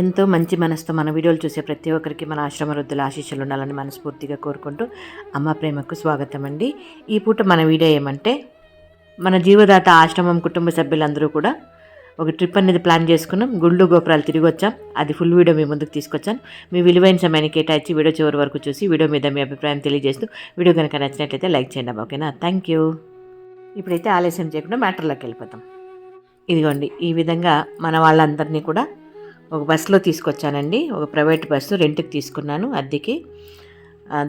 ఎంతో మంచి మనసుతో మన వీడియోలు చూసే ప్రతి ఒక్కరికి మన ఆశ్రమ వృద్ధుల ఆశీస్సులు ఉండాలని మనస్ఫూర్తిగా కోరుకుంటూ అమ్మ ప్రేమకు స్వాగతం అండి. ఈ పూట మన వీడియో ఏమంటే మన జీవదాత ఆశ్రమం కుటుంబ సభ్యులందరూ కూడా ఒక ట్రిప్ అనేది ప్లాన్ చేసుకున్నాం. గుళ్ళు గోపురాలు తిరిగి వచ్చాం. అది ఫుల్ వీడియో మీ ముందుకు తీసుకొచ్చాను. మీ విలువైన సమయాన్ని కేటాయించి వీడియో చివరి వరకు చూసి వీడియో మీద మీ అభిప్రాయం తెలియజేస్తూ వీడియో కనుక నచ్చినట్లయితే లైక్ చేయండి ఓకేనా? థ్యాంక్ యూ ఇప్పుడైతే ఆలస్యం చేయకుండా మ్యాటర్లోకి వెళ్ళిపోతాం. ఇదిగోండి ఈ విధంగా మన వాళ్ళందరినీ కూడా ఒక బస్సులో తీసుకొచ్చానండి. ఒక ప్రైవేట్ బస్సు రెంట్కి తీసుకున్నాను అద్దెకి.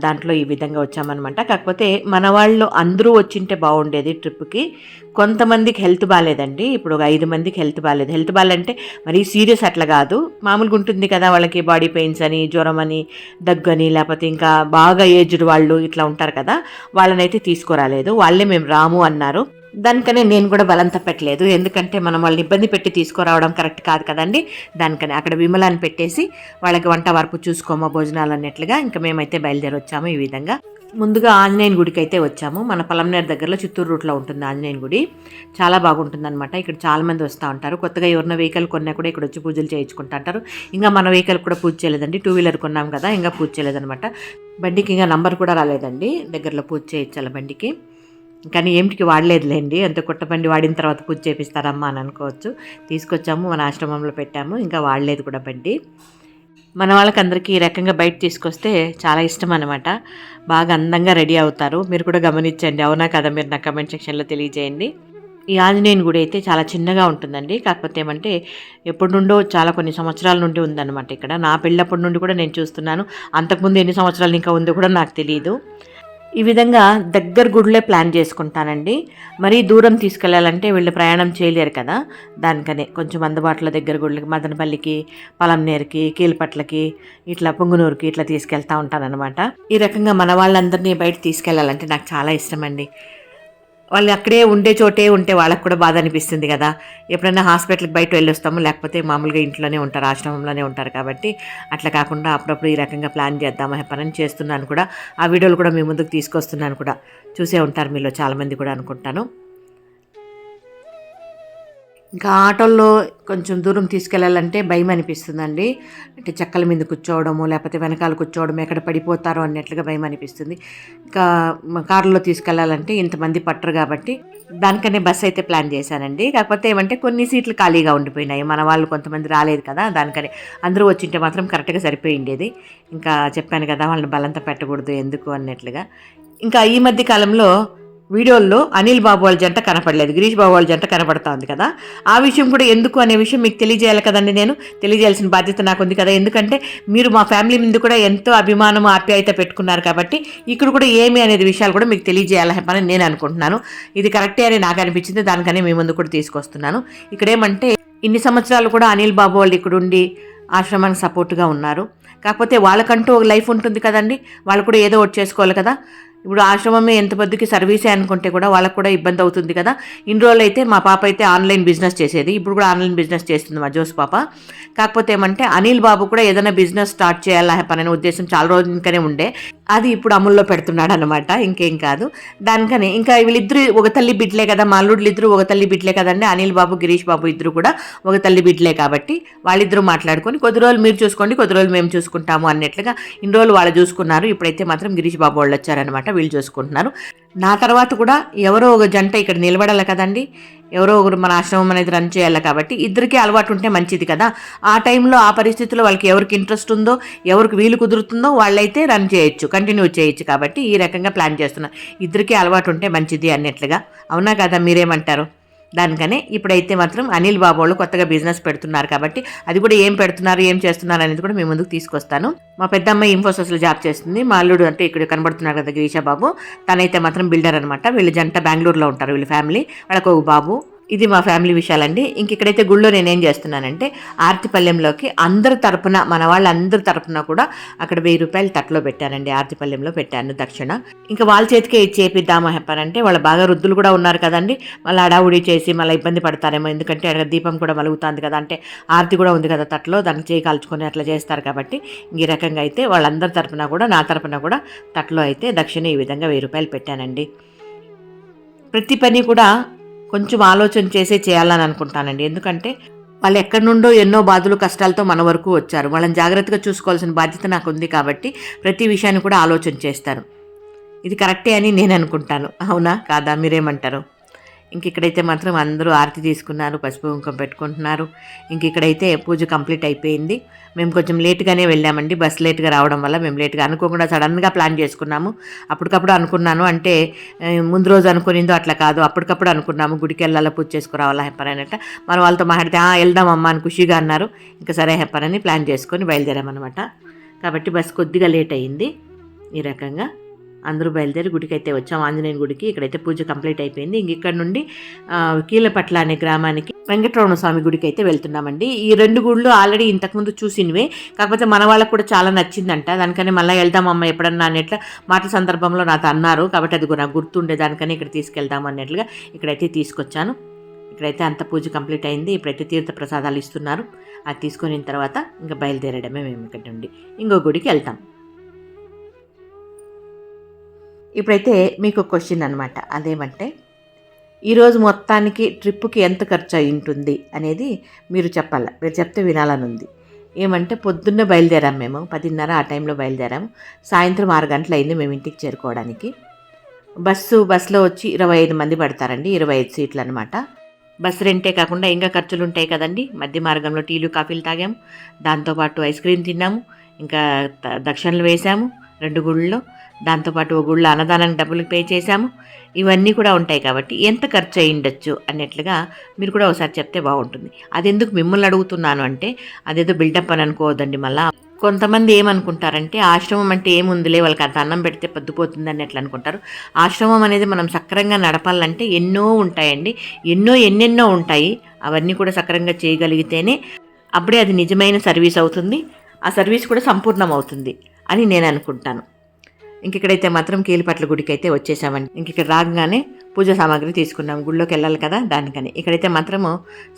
దాంట్లో ఈ విధంగా వచ్చామన్నమాట. కాకపోతే మన వాళ్ళు అందరూ వచ్చింటే బాగుండేది ట్రిప్కి. కొంతమందికి హెల్త్ బాగాలేదండి ఇప్పుడు ఒక ఐదు మందికి హెల్త్ బాగాలేదు హెల్త్ బాగాలంటే మరీ సీరియస్ అట్లా కాదు. మామూలుగా ఉంటుంది కదా వాళ్ళకి బాడీ పెయిన్స్ అని జ్వరం అని దగ్గు అని లేకపోతే ఇంకా బాగా ఏజ్డ్ వాళ్ళు ఇట్లా ఉంటారు కదా. వాళ్ళనైతే తీసుకురాలేదు. వాళ్ళే మేము రాము అన్నారు. దానికనే నేను కూడా బలంత పెట్టలేదు. ఎందుకంటే మనం వాళ్ళని ఇబ్బంది పెట్టి తీసుకురావడం కరెక్ట్ కాదు కదండి. దానికని అక్కడ విమలాన్ని పెట్టేసి వాళ్ళకి వంట వరపు చూసుకోమా భోజనాలు అన్నట్లుగా ఇంకా మేమైతే బయలుదేరి వచ్చాము ఈ విధంగా. ముందుగా ఆంజనేయుని గుడికి అయితే వచ్చాము. మన పలంనేరు దగ్గరలో చిత్తూరు రూట్లో ఉంటుంది ఆంజనేయుని గుడి. చాలా బాగుంటుంది అనమాట ఇక్కడ చాలామంది వస్తూ ఉంటారు. కొత్తగా ఎవరిన వెహికల్ కొన్నా కూడా ఇక్కడ వచ్చి పూజలు చేయించుకుంటుంటారు ఇంకా మన వెహికల్ కూడా పూజ చేయలేదండి. టూ వీలర్ కొన్నాం కదా ఇంకా పూజ చేయలేదనమాట బండికి ఇంకా నంబర్ కూడా రాలేదండి. దగ్గరలో పూజ చేయించాలి బండికి. కానీ ఏమిటికి వాడలేదులేండి. అంత కుట్టబండి వాడిన తర్వాత పూజ చేపిస్తారమ్మా అని అనుకోవచ్చు. తీసుకొచ్చాము మన ఆశ్రమంలో పెట్టాము ఇంకా వాడలేదు కూడా బండి. మన వాళ్ళకందరికీ ఈ రకంగా బయట తీసుకొస్తే చాలా ఇష్టం అనమాట బాగా అందంగా రెడీ అవుతారు. మీరు కూడా గమనించండి. అవునా కదా మీరు నా కమెంట్ సెక్షన్లో తెలియజేయండి. ఈ ఆంజనేయుని గుడి అయితే చాలా చిన్నగా ఉంటుందండి. కాకపోతే ఏమంటే ఎప్పటి నుండో చాలా కొన్ని సంవత్సరాల నుండి ఉందన్నమాట ఇక్కడ. నా పెళ్ళప్పటి నుండి కూడా నేను చూస్తున్నాను. అంతకుముందు ఎన్ని సంవత్సరాలు ఇంకా ఉందో కూడా నాకు తెలియదు ఈ విధంగా దగ్గర గుడిలే ప్లాన్ చేసుకుంటానండి. మరీ దూరం తీసుకెళ్ళాలంటే వీళ్ళు ప్రయాణం చేయలేరు కదా. దానికనే కొంచెం అందుబాటులో దగ్గర గుళ్ళకి మదనపల్లికి పలంనేరుకి కీలపట్లకి ఇట్లా పొంగునూరుకి ఇట్లా తీసుకెళ్తా ఉంటానన్నమాట. ఈ రకంగా మన వాళ్ళందరినీ బయట తీసుకెళ్ళాలంటే నాకు చాలా ఇష్టం అండి వాళ్ళు అక్కడే ఉండే చోటే ఉంటే వాళ్ళకి కూడా బాధ అనిపిస్తుంది కదా. ఎప్పుడైనా హాస్పిటల్కి బయట వెళ్ళొస్తాము లేకపోతే మామూలుగా ఇంట్లోనే ఉంటారు ఆశ్రమంలోనే ఉంటారు కాబట్టి అట్లా కాకుండా అప్పుడప్పుడు ఈ రకంగా ప్లాన్ చేద్దాం పని చేస్తున్నాను కూడా. ఆ వీడియోలు కూడా మీ ముందుకు తీసుకొస్తున్నాను కూడా. చూసే ఉంటారు మీలో చాలామంది కూడా అనుకుంటాను. ఇంకా ఆటోల్లో కొంచెం దూరం తీసుకెళ్ళాలంటే భయం అనిపిస్తుందండి. అంటే చెక్కల మీద కూర్చోవడము లేకపోతే వెనకాల కూర్చోవడం ఎక్కడ పడిపోతారో అన్నట్లుగా భయం అనిపిస్తుంది. ఇంకా కారులో తీసుకెళ్ళాలంటే ఇంతమంది పట్టరు కాబట్టి దానికనే బస్సు అయితే ప్లాన్ చేశానండి. కాకపోతే ఏమంటే కొన్ని సీట్లు ఖాళీగా ఉండిపోయినాయి. మన వాళ్ళు కొంతమంది రాలేదు కదా దానికని. అందరూ వచ్చింటే మాత్రం కరెక్ట్గా సరిపోయిండేది. ఇంకా చెప్పాను కదా వాళ్ళని బలంతా పెట్టకూడదు ఎందుకు అన్నట్లుగా. ఇంకా ఈ మధ్య కాలంలో వీడియోల్లో అనిల్ బాబు వాళ్ళ జంట కనపడలేదు. గిరీష్ బాబు వాళ్ళ జంట కనపడతా ఉంది కదా. ఆ విషయం కూడా ఎందుకు అనే విషయం మీకు తెలియజేయాలి కదండి నేను. తెలియజేయాల్సిన బాధ్యత నాకు ఉంది కదా. ఎందుకంటే మీరు మా ఫ్యామిలీ ముందు కూడా ఎంతో అభిమానం ఆప్యాయత పెట్టుకున్నారు కాబట్టి ఇక్కడ కూడా ఏమి అనేది విషయాలు కూడా మీకు తెలియజేయాలని నేను అనుకుంటున్నాను. ఇది కరెక్టే అని నాకు అనిపించింది. దానికనే మీ ముందు కూడా తీసుకొస్తున్నాను. ఇక్కడేమంటే ఇన్ని సంవత్సరాలు కూడా అనిల్ బాబు వాళ్ళు ఇక్కడ ఉండి ఆశ్రమానికి సపోర్ట్గా ఉన్నారు. కాకపోతే వాళ్ళకంటూ ఒక లైఫ్ ఉంటుంది కదండి. వాళ్ళు కూడా ఏదో ఒకటి చేసుకోవాలి కదా. ఇప్పుడు ఆశ్రమమే ఎంత పొద్దుకి సర్వీసే అనుకుంటే కూడా వాళ్ళకు కూడా ఇబ్బంది అవుతుంది కదా. ఇన్ని రోజులు అయితే మా పాప అయితే ఆన్లైన్ బిజినెస్ చేసేది. ఇప్పుడు కూడా ఆన్లైన్ బిజినెస్ చేస్తుంది మా జోస్ పాప. కాకపోతే ఏమంటే అనిల్ బాబు కూడా ఏదైనా బిజినెస్ స్టార్ట్ చేయాలా పని ఉద్దేశం చాలా రోజులకనే ఉండే. అది ఇప్పుడు అమల్లో పెడుతున్నాడు అనమాట ఇంకేం కాదు. దానికని ఇంకా వీళ్ళిద్దరు ఒక తల్లి బిడ్డలే కదా. మా ఇద్దరు ఒక తల్లి బిడ్డలే కదండి. అనిల్ బాబు గిరీష్ బాబు ఇద్దరు కూడా ఒక తల్లి బిడ్డలే కాబట్టి వాళ్ళిద్దరూ మాట్లాడుకొని కొద్ది రోజులు మీరు చూసుకోండి కొద్ది రోజులు మేము చూసుకుంటాము అన్నట్లుగా ఇన్ని రోజులు వాళ్ళు చూసుకున్నారు. ఇప్పుడైతే మాత్రం గిరీష్ బాబు వాళ్ళు వచ్చారనమాట వీళ్ళు చూసుకుంటున్నారు. నా తర్వాత కూడా ఎవరో ఒక జంట ఇక్కడ నిలబడాలి కదండి. ఎవరో ఒకరు మన ఆశ్రమం అనేది రన్ చేయాలి కాబట్టి ఇద్దరికీ అలవాటు ఉంటే మంచిది కదా. ఆ టైంలో ఆ పరిస్థితిలో వాళ్ళకి ఎవరికి ఇంట్రెస్ట్ ఉందో ఎవరికి వీలు కుదురుతుందో వాళ్ళైతే రన్ చేయొచ్చు కంటిన్యూ చేయొచ్చు కాబట్టి ఈ రకంగా ప్లాన్ చేస్తున్నా. ఇద్దరికీ అలవాటు ఉంటే మంచిది అన్నట్లుగా. అవునా కదా మీరేమంటారు? దానికనే ఇప్పుడైతే మాత్రం అనిల్ బాబు వాళ్ళు కొత్తగా బిజినెస్ పెడుతున్నారు కాబట్టి అది కూడా ఏం పెడుతున్నారు ఏం చేస్తున్నారు అనేది కూడా మీ ముందుకు తీసుకొస్తాను. మా పెద్దమ్మాయి ఇన్ఫోసిస్లో జాబ్ చేస్తుంది. మా అల్లుడు అంటే ఇక్కడ కనబడుతున్నారు కదా గిరీషా బాబు. తనైతే మాత్రం బిల్డర్ అనమాట వీళ్ళు జంట బెంగళూరులో ఉంటారు వీళ్ళ ఫ్యామిలీ వాళ్ళకు ఒక బాబు. ఇది మా ఫ్యామిలీ విషయాలండి. ఇంక ఇక్కడైతే గుళ్ళో నేనేం చేస్తున్నానంటే ఆర్తిపల్లెంలోకి అందరి తరపున మన వాళ్ళందరి తరపున కూడా అక్కడ వెయ్యి రూపాయలు తట్లో పెట్టానండి. ఆర్తిపల్లెంలో పెట్టాను దక్షిణ. ఇంకా వాళ్ళ చేతికే ఇచ్చి చేపిద్దామా చెప్పారంటే వాళ్ళు బాగా వృద్ధులు కూడా ఉన్నారు కదండి. మళ్ళీ అడావుడి చేసి మళ్ళీ ఇబ్బంది పడతారేమో ఎందుకంటే అక్కడ దీపం కూడా మలుగుతుంది కదా. అంటే ఆర్తి కూడా ఉంది కదా తట్లో దానికి చేయి కాల్చుకొని అట్లా చేస్తారు కాబట్టి ఈ రకంగా అయితే వాళ్ళందరి తరపున కూడా నా తరపున కూడా తట్లో అయితే దక్షిణ ఈ విధంగా వెయ్యి రూపాయలు పెట్టానండి. ప్రతి పని కూడా కొంచెం ఆలోచన చేసే చేయాలని అనుకుంటానండి. ఎందుకంటే వాళ్ళు ఎక్కడి నుండో ఎన్నో బాధలు కష్టాలతో మన వరకు వచ్చారు. వాళ్ళని జాగ్రత్తగా చూసుకోవాల్సిన బాధ్యత నాకు ఉంది కాబట్టి ప్రతి విషయాన్ని కూడా ఆలోచన చేస్తారు. ఇది కరెక్టే అని నేను అనుకుంటాను. అవునా? కాదా? మీరేమంటారు? ఇంక ఇక్కడైతే మాత్రం అందరూ ఆరతి తీసుకున్నారు పసుపు కుంకం పెట్టుకుంటున్నారు. ఇంక ఇక్కడైతే పూజ కంప్లీట్ అయిపోయింది. మేము కొంచెం లేట్గానే వెళ్ళామండి. బస్ లేట్గా రావడం వల్ల మేము లేట్గా అనుకోకుండా సడన్గా ప్లాన్ చేసుకున్నాము. అప్పటికప్పుడు అనుకున్నాను అంటే ముందు రోజు అనుకునిందో అట్లా కాదు. అప్పటికప్పుడు అనుకున్నాము గుడికి వెళ్ళాలా పూజ చేసుకురావాలా హెప్పర్ మనం మన వాళ్ళతో మాట్లాడితే వెళ్దామమ్మా వెళ్దాం అని ఖుషిగా అన్నారు. ఇంకా సరే హెప్పర్ ప్లాన్ చేసుకొని బయలుదేరామన్నమాట. కాబట్టి బస్ కొద్దిగా లేట్ అయ్యింది ఈ రకంగా అందరూ బయలుదేరి గుడికి అయితే వచ్చాం. ఆంజనేయుని గుడికి ఇక్కడైతే పూజ కంప్లీట్ అయిపోయింది. ఇంక ఇక్కడ నుండి కీలపట్ల అనే గ్రామానికి వెంకటరమణ స్వామి గుడికి అయితే వెళ్తున్నామండి. ఈ రెండు గుళ్ళు ఆల్రెడీ ఇంతకుముందు చూసినవే. కాకపోతే మన వాళ్ళకు కూడా చాలా నచ్చిందంట. దానికని మళ్ళీ వెళ్దాం అమ్మ ఎప్పుడన్నా అన్నట్ల మాటల సందర్భంలో నాతో అన్నారు. కాబట్టి అది నాకు గుర్తుండే దానికని ఇక్కడ తీసుకెళ్దాం అన్నట్లుగా ఇక్కడైతే తీసుకొచ్చాను. ఇక్కడైతే అంత పూజ కంప్లీట్ అయింది. ఇప్పుడైతే తీర్థ ప్రసాదాలు ఇస్తున్నారు. అది తీసుకొని తర్వాత ఇంకా బయలుదేరడమే మేము ఇక్కడ నుండి. ఇంకో గుడికి వెళ్తాం. ఇప్పుడైతే మీకు క్వశ్చన్ అనమాట అదేమంటే ఈరోజు మొత్తానికి ట్రిప్పుకి ఎంత ఖర్చు అయి ఉంటుంది అనేది మీరు చెప్పాలి మీరు చెప్తే వినాలని ఉంది ఏమంటే పొద్దున్నే బయలుదేరాం మేము పదిన్నర ఆ టైంలో బయలుదేరాము సాయంత్రం ఆరు గంటలు అయింది మేము ఇంటికి చేరుకోవడానికి. బస్సు బస్సులో వచ్చి ఇరవై ఐదు మంది పడతారండి ఇరవై ఐదు సీట్లు అనమాట బస్సు రెంటే కాకుండా ఇంకా ఖర్చులు ఉంటాయి కదండి. మధ్య మార్గంలో టీలు కాఫీలు తాగాము దాంతోపాటు ఐస్ క్రీమ్ తిన్నాము. ఇంకా దక్షిణలు వేసాము రెండు గుళ్ళలో. దాంతోపాటు ఓ గుళ్ళ అన్నదానానికి డబ్బులు పే చేశాము. ఇవన్నీ కూడా ఉంటాయి కాబట్టి ఎంత ఖర్చు అయ్యిండొచ్చు అన్నట్లుగా మీరు కూడా ఒకసారి చెప్తే బాగుంటుంది. అది ఎందుకు మిమ్మల్ని అడుగుతున్నాను అంటే అదేదో బిల్డప్ అని అనుకోవద్దండి మళ్ళా. కొంతమంది ఏమనుకుంటారంటే ఆశ్రమం అంటే ఏముందిలే వాళ్ళకి అంత అన్నం పెడితే పొద్దుపోతుంది అన్నట్లు అనుకుంటారు. ఆశ్రమం అనేది మనం సక్రంగా నడపాలంటే ఎన్నో ఉంటాయండి. ఎన్నో ఎన్నెన్నో ఉంటాయి. అవన్నీ కూడా సక్రంగా చేయగలిగితేనే అప్పుడే అది నిజమైన సర్వీస్ అవుతుంది. ఆ సర్వీస్ కూడా సంపూర్ణం అవుతుంది అని నేను అనుకుంటాను. ఇంక ఇక్కడైతే మాత్రం కీలిపట్ల గుడికి అయితే వచ్చేసామండి. ఇంక ఇక్కడ రాగానే పూజ సామాగ్రి తీసుకున్నాం. గుళ్ళోకి వెళ్ళాలి కదా దానికని. ఇక్కడైతే మాత్రము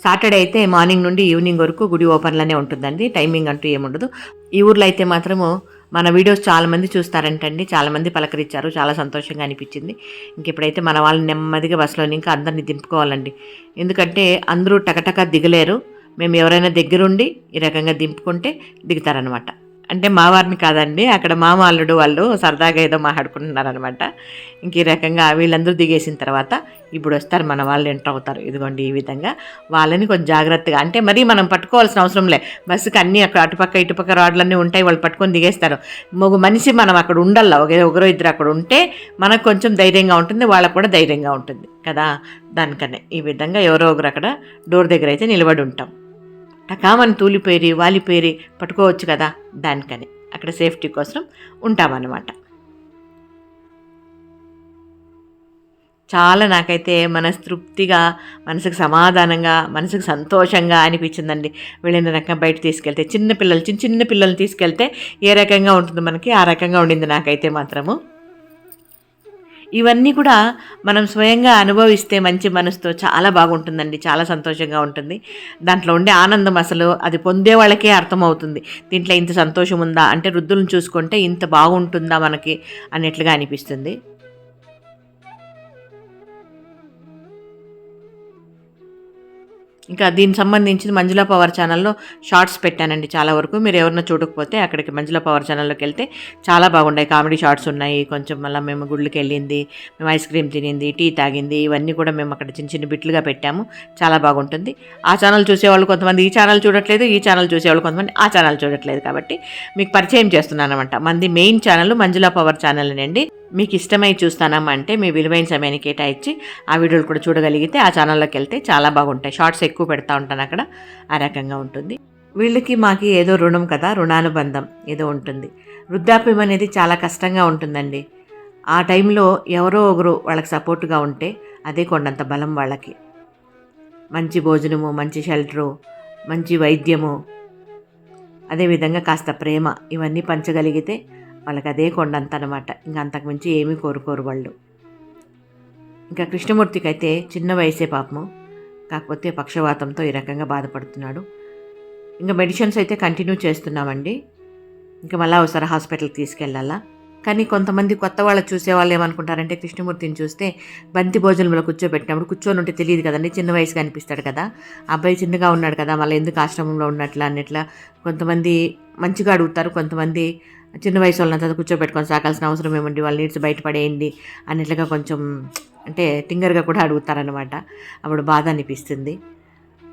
సాటర్డే అయితే మార్నింగ్ నుండి ఈవినింగ్ వరకు గుడి ఓపెన్లోనే ఉంటుందండి. టైమింగ్ అంటూ ఏముండదు. ఈ ఊర్లో అయితే మాత్రము మన వీడియోస్ చాలామంది చూస్తారంటండి. చాలామంది పలకరించారు. చాలా సంతోషంగా అనిపించింది. ఇంక ఇప్పుడైతే మన వాళ్ళని నెమ్మదిగా బస్సులోని ఇంకా అందరినీ దింపుకోవాలండి. ఎందుకంటే అందరూ టకటక దిగలేరు. మేము ఎవరైనా దగ్గరుండి ఈ రకంగా దింపుకుంటే దిగుతారనమాట అంటే మావారిని కాదండి అక్కడ మామ అల్లుడు వాళ్ళు సరదాగా ఏదో మాట్లాడుకుంటున్నారనమాట. ఇంక ఈ రకంగా వీళ్ళందరూ దిగేసిన తర్వాత ఇప్పుడు వస్తారు మన వాళ్ళు ఎంటర్ అవుతారు. ఇదిగోండి ఈ విధంగా వాళ్ళని కొంచెం జాగ్రత్తగా అంటే మరీ మనం పట్టుకోవాల్సిన అవసరం లే. బస్సుకి అన్నీ అక్కడ అటుపక్క ఇటుపక్క రాడ్లన్నీ ఉంటాయి వాళ్ళు పట్టుకొని దిగేస్తారు. ఒక మనిషి మనం అక్కడ ఉండాల ఒకరు ఒకరో ఇద్దరు అక్కడ ఉంటే మనకు కొంచెం ధైర్యంగా ఉంటుంది వాళ్ళకు కూడా ధైర్యంగా ఉంటుంది కదా. దానికనే ఈ విధంగా ఎవరో ఒకరు అక్కడ డోర్ దగ్గర అయితే నిలబడి ఉంటాం. టకామని తూలిపోయి వాలిపోయి పట్టుకోవచ్చు కదా దానికని. అక్కడ సేఫ్టీ కోసం ఉంటామన్నమాట. చాలా నాకైతే మనస్తృప్తిగా మనసుకు సమాధానంగా మనసుకు సంతోషంగా అనిపించిందండి. వెళ్ళిన రకంగా బయట తీసుకెళ్తే చిన్న పిల్లలు చిన్న చిన్న పిల్లల్ని తీసుకెళ్తే ఏ రకంగా ఉంటుంది మనకి ఆ రకంగా ఉండింది నాకైతే మాత్రము. ఇవన్నీ కూడా మనం స్వయంగా అనుభవిస్తే మంచి మనసుతో చాలా బాగుంటుందండి చాలా సంతోషంగా ఉంటుంది. దాంట్లో ఉండే ఆనందం అసలు అది పొందే వాళ్ళకే అర్థమవుతుంది. దీంట్లో ఇంత సంతోషం ఉందా? అంటే వృద్ధులను చూసుకుంటే ఇంత బాగుంటుందా మనకి? అన్నట్లుగా అనిపిస్తుంది. ఇంకా దీనికి సంబంధించి మంజులా పవర్ ఛానల్లో షార్ట్స్ పెట్టానండి చాలా వరకు. మీరు ఎవరన్నా చూడకపోతే అక్కడికి మంజులా పవర్ ఛానల్లోకి వెళ్తే చాలా బాగున్నాయి కామెడీ షార్ట్స్ ఉన్నాయి. కొంచెం మళ్ళీ మేము గుళ్ళకి వెళ్ళింది మేము ఐస్ క్రీమ్ తినింది టీ తాగింది ఇవన్నీ కూడా మేము అక్కడ చిన్న చిన్న బిట్లుగా పెట్టాము. చాలా బాగుంటుంది. ఆ ఛానల్ చూసేవాళ్ళు కొంతమంది ఈ ఛానల్ చూడట్లేదు ఈ ఛానల్ చూసేవాళ్ళు కొంతమంది ఆ ఛానల్ చూడట్లేదు కాబట్టి మీకు పరిచయం చేస్తున్నాను అనమాట మంది main channel Manjula power channel అండి. మీకు ఇష్టమై చూస్తానమ్మా అంటే మీ విలువైన సమయాన్ని కేటాయించి ఆ వీడియోలు కూడా చూడగలిగితే ఆ ఛానల్లోకి వెళ్తే చాలా బాగుంటాయి. షార్ట్స్ ఎక్కువ పెడతా ఉంటాను అక్కడ. ఆ రకంగా ఉంటుంది. వీళ్ళకి మాకి ఏదో రుణం కదా రుణానుబంధం ఏదో ఉంటుంది. వృద్ధాప్యం అనేది చాలా కష్టంగా ఉంటుందండి. ఆ టైంలో ఎవరో ఒకరు వాళ్ళకి సపోర్ట్గా ఉంటే అదే కొండంత బలం వాళ్ళకి. మంచి భోజనము మంచి షెల్టరు మంచి వైద్యము అదేవిధంగా కాస్త ప్రేమ ఇవన్నీ పంచగలిగితే వాళ్ళకి అదే కొండంత అనమాట ఇంకా అంతకుమించి ఏమీ కోరుకోరు వాళ్ళు. ఇంకా కృష్ణమూర్తికి అయితే చిన్న వయసే పాపము. కాకపోతే పక్షవాతంతో ఈ రకంగా బాధపడుతున్నాడు. ఇంకా మెడిసిన్స్ అయితే కంటిన్యూ చేస్తున్నామండి. ఇంకా మళ్ళీ ఒకసారి హాస్పిటల్కి తీసుకెళ్ళాలా? కానీ కొంతమంది కొత్త వాళ్ళు చూసే వాళ్ళు ఏమనుకుంటారంటే కృష్ణమూర్తిని చూస్తే బంతి భోజనంలో కూర్చోబెట్టినప్పుడు కూర్చొని ఉంటే తెలియదు కదండి చిన్న వయసుగా అనిపిస్తాడు కదా. అబ్బాయి చిన్నగా ఉన్నాడు కదా మళ్ళీ ఎందుకు ఆశ్రమంలో ఉన్నట్లా అన్నట్లా కొంతమంది మంచిగా అడుగుతారు కొంతమంది చిన్న వయసు వాళ్ళంతా కూర్చోబెట్టుకొని సాగాల్సిన అవసరం ఏమండి వాళ్ళ నీడ్స్ బయటపడేయండి అన్నట్లుగా కొంచెం అంటే టింగర్గా కూడా అడుగుతారనమాట అప్పుడు బాధ అనిపిస్తుంది.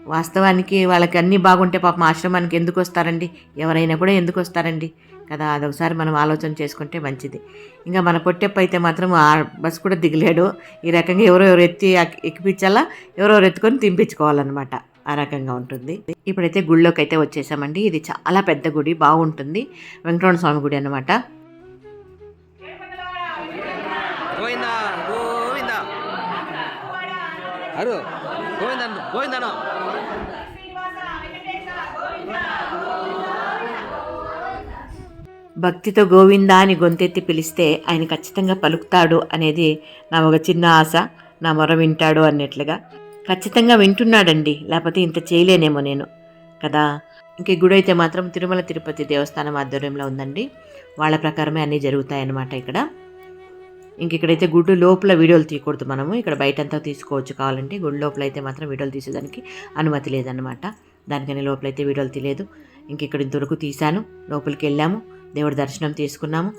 వాస్తవానికి వాళ్ళకి అన్నీ బాగుంటే పాపం ఆశ్రమానికి ఎందుకు వస్తారండి? ఎవరైనా కూడా ఎందుకు వస్తారండి? కదా అదొకసారి మనం ఆలోచన చేసుకుంటే మంచిది. ఇంకా మన పొట్టెప్ప అయితే మాత్రం ఆ బస్సు కూడా దిగలేడు. ఈ రకంగా ఎవరో ఎవరు ఎత్తి ఎక్కిపించాలా ఎవరెవరు ఎత్తుకొని తినిపించుకోవాలన్నమాట. ఆ రకంగా ఉంటుంది. ఇప్పుడైతే గుళ్ళోకి అయితే వచ్చేసామండి. ఇది చాలా పెద్ద గుడి బాగుంటుంది. వెంకటరమణ స్వామి గుడి అనమాట గోవిందా గోవిందా. భక్తితో గోవిందా అని గొంతెత్తి పిలిస్తే ఆయన ఖచ్చితంగా పలుకుతాడు అనేది నా ఒక చిన్న ఆశ. నా మొర వింటాడు అన్నట్లుగా. ఖచ్చితంగా వింటున్నాడండి. లేకపోతే ఇంత చేయలేనేమో నేను. కదా? ఇంక గుడి అయితే మాత్రం తిరుమల తిరుపతి దేవస్థానం ఆధ్వర్యంలో ఉందండి. వాళ్ళ ప్రకారమే అన్నీ జరుగుతాయన్నమాట ఇక్కడ. ఇంక ఇక్కడైతే గుడి లోపల వీడియోలు తీయకూడదు మనము. ఇక్కడ బయటంతా తీసుకోవచ్చు కావాలంటే. గుడి లోపల అయితే మాత్రం వీడియోలు తీసేదానికి అనుమతి లేదన్నమాట. దానికని లోపలైతే వీడియోలు తీయలేదు. ఇంక ఇక్కడ ఇంతవరకు తీశాను. లోపలికి వెళ్ళాము. దేవుడి దర్శనం తీసుకున్నాము.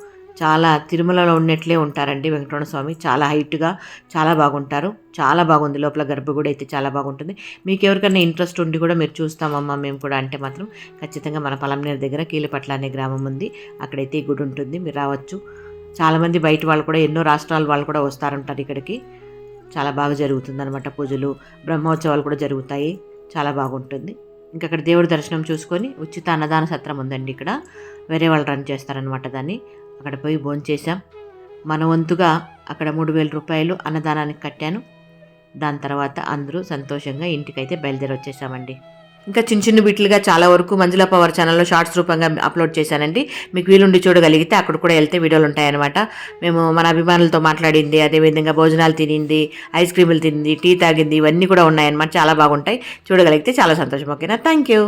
చాలా తిరుమలలో ఉన్నట్లే ఉంటారండి వెంకటరమణ స్వామి చాలా హైట్గా చాలా బాగుంటారు. చాలా బాగుంది. లోపల గర్భగుడి అయితే చాలా బాగుంటుంది. మీకు ఎవరికైనా ఇంట్రెస్ట్ ఉండి కూడా మీరు చూస్తామమ్మా మేము కూడా అంటే మాత్రం ఖచ్చితంగా మన పలంనేరు దగ్గర కీలపట్ల అనే గ్రామం ఉంది. అక్కడైతే గుడి ఉంటుంది. మీరు రావచ్చు. చాలామంది బయట వాళ్ళు కూడా ఎన్నో రాష్ట్రాల వాళ్ళు కూడా వస్తారంటారు ఇక్కడికి. చాలా బాగా జరుగుతుంది అనమాట పూజలు. బ్రహ్మోత్సవాలు కూడా జరుగుతాయి. చాలా బాగుంటుంది. ఇంకా అక్కడ దేవుడి దర్శనం చూసుకొని ఉచిత అన్నదాన సత్రం ఉందండి ఇక్కడ. వేరే వాళ్ళు రన్ చేస్తారనమాట దాన్ని. అక్కడ పోయి భోంచేసాం మన వంతుగా అక్కడ మూడు వేల రూపాయలు అన్నదానానికి కట్టాను. దాని తర్వాత అందరూ సంతోషంగా ఇంటికైతే బయలుదేరి వచ్చేసామండి ఇంకా చిన్న చిన్న బిట్లుగా చాలా వరకు మంజుల పవర్ ఛానల్లో షార్ట్స్ రూపంగా అప్లోడ్ చేశానండి. మీకు వీలుండి చూడగలిగితే అక్కడ కూడా వెళ్తే వీడియోలు ఉంటాయన్నమాట. మేము మన అభిమానులతో మాట్లాడింది అదేవిధంగా భోజనాలు తినింది ఐస్ క్రీములు తినింది టీ తాగింది ఇవన్నీ కూడా ఉన్నాయన్నమాట. చాలా బాగుంటాయి. చూడగలిగితే చాలా సంతోషం. ఓకేనా? Thank you